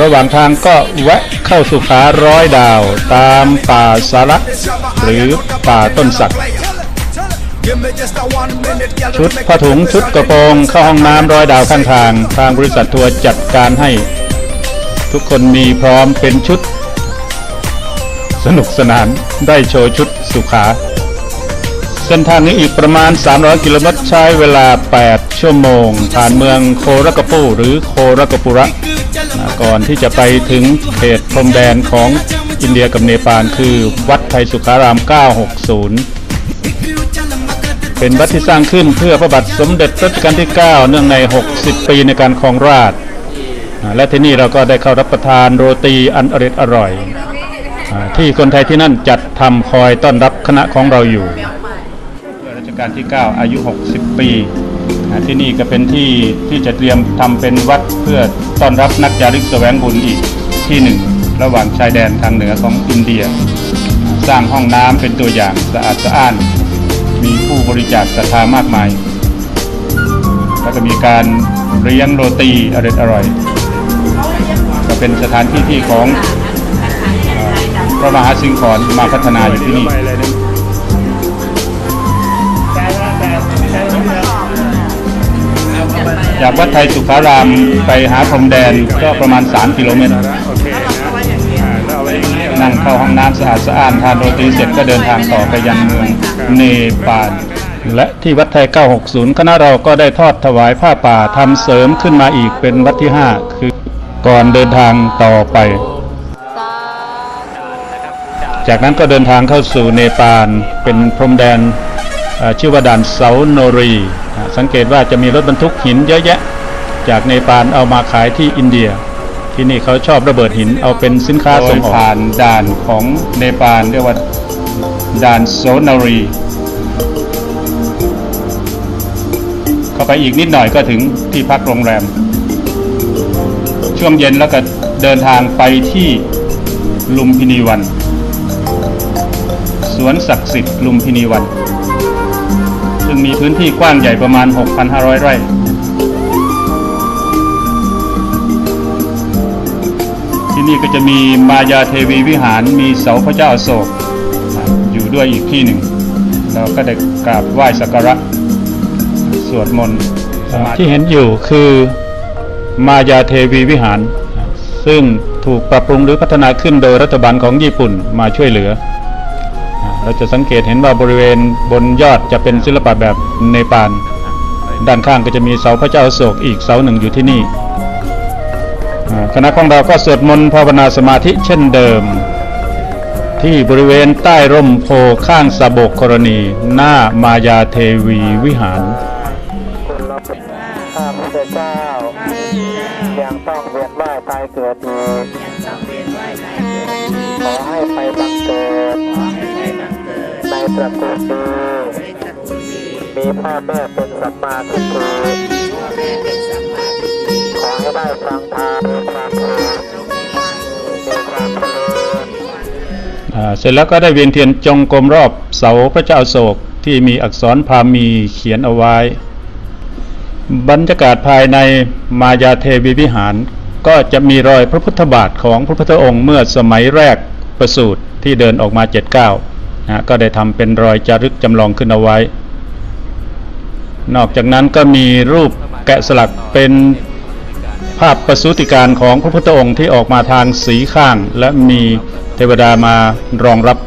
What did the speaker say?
ระหว่างทางก็แวะเข้าสุขาร้อยดาว ตามป่าสาระหรือป่าต้นสัก ชุดผ้าถุงชุดกระโปรงเข้าห้องน้ำร้อยดาวข้างทาง ทางบริษัททัวร์จัดการให้ ทุกคนมีพร้อมเป็นชุด สนุกสนานได้โชว์ชุดสุขา เส้นทางนี้อีกประมาณ 300 กิโลเมตรใช้เวลา 8 ชั่วโมง ผ่านเมืองโครากะปูหรือโครากะปุระ ก่อนที่จะไปถึงเขตพรมแดนของอินเดียกับเนปาลคือวัดไทยสุขาราม 960 เป็นวัดที่สร้างขึ้นเพื่อพระบาทสมเด็จรัชกาลที่ 9 เนื่องใน 60 ปีในการครองราชและที่นี่เราก็ได้เข้ารับประทานโรตีอันอร่อยอร่อยที่คนไทยที่นั่นจัดทำคอยต้อนรับคณะของเราอยู่ กาลที่ 9 อายุ 60 ปีที่นี่ก็เป็นที่ที่จะเตรียมทำเป็นวัดเพื่อต้อนรับนักจาริกแสวงบุญอีกที่หนึ่ง ระหว่างชายแดนทางเหนือของอินเดีย สร้างห้องน้ำเป็นตัวอย่างสะอาดสะอ้าน มีผู้บริจาคศรัทธามากมาย แล้วก็มีการเลี้ยงโรตีอร่อยอร่อยๆก็เป็นสถานที่ที่ของพระมหาสิงห์ขอนมาพัฒนาอยู่ที่นี่ จากวัดไทยสุขารามไปหาพรมแดนก็ประมาณ 3 กิโลเมตรนั่งเข้าห้องน้ำสะอาดสะอ้านทานโรตีเสร็จก็เดินทางต่อไปยังเมืองเนปาลและที่วัดไทย 960 คณะเราก็ได้ทอดถวายผ้าป่าทำเสริมขึ้นมาอีกเป็นวัดที่ 5 คือก่อนเดินทางต่อไป จากนั้นก็เดินทางเข้าสู่เนปาลเป็นพรมแดนชื่อว่าด่านเสาโนรี สังเกตว่าจะมีรถบรรทุกหินเยอะแยะ จากเนปาลเอามาขายที่อินเดีย ที่นี่เขาชอบระเบิดหินเอาเป็นสินค้าส่งออกผ่านด่านของเนปาลเรียกว่าด่านโซนารี เข้าไปอีกนิดหน่อยก็ถึงที่พักโรงแรม ช่วงเย็นแล้วก็เดินทางไปที่ลุมพินีวัน สวนศักดิ์สิทธิ์ลุมพินีวัน ซึ่งมีพื้นที่กว้างใหญ่ประมาณ 6,500 ไร่ ที่นี่ก็จะมีมายาเทวีวิหารมีเสาพระเจ้าโศก อยู่ด้วยอีกที่หนึ่ง เราก็ได้กราบไหว้สักการะ สวดมนต์ที่เห็นอยู่คือมายาเทวีวิหาร ซึ่งถูกปรับปรุงหรือพัฒนาขึ้นโดยรัฐบาลของญี่ปุ่นมาช่วยเหลือ เราจะสังเกตเห็นว่าบริเวณบนยอดจะเป็นศิลปะแบบเนปาลด้านข้างก็จะมีเสาพระเจ้าโศกอีกเสาหนึ่งอยู่ที่นี่คณะของเราก็สวดมนต์ภาวนาสมาธิเช่นเดิม ที่บริเวณใต้ร่มโพข้างสะบกกรณี หน้ามายาเทวีวิหารเราเป็นข้าพเจ้ายังต้องเวียนว่ายตายเกิดอีกขอให้ไปบังเกิด ตระกูลดีมีพ่อแม่เป็นสัมมาทิฏฐิขอให้ได้ฟังธรรมมีความสุขมีความเจริญเสร็จแล้วก็ได้เวียนเทียนจงกรมรอบเสาพระเจ้าโศกที่มีอักษรพามีเขียนเอาไว้ บรรยากาศภายในมายาเทวีวิหาร ก็จะมีรอยพระพุทธบาทของพระพุทธองค์เมื่อสมัยแรกประสูติที่เดินออกมาเจ็ดเก้า นะก็ได้ทำเป็นรอยจารึกจำลองขึ้นเอาไว้ นอกจากนั้นก็มีรูปแกะสลักเป็นภาพประสูติการของพระพุทธองค์ที่ออกมาทางสีข้าง และมีเทวดามารองรับ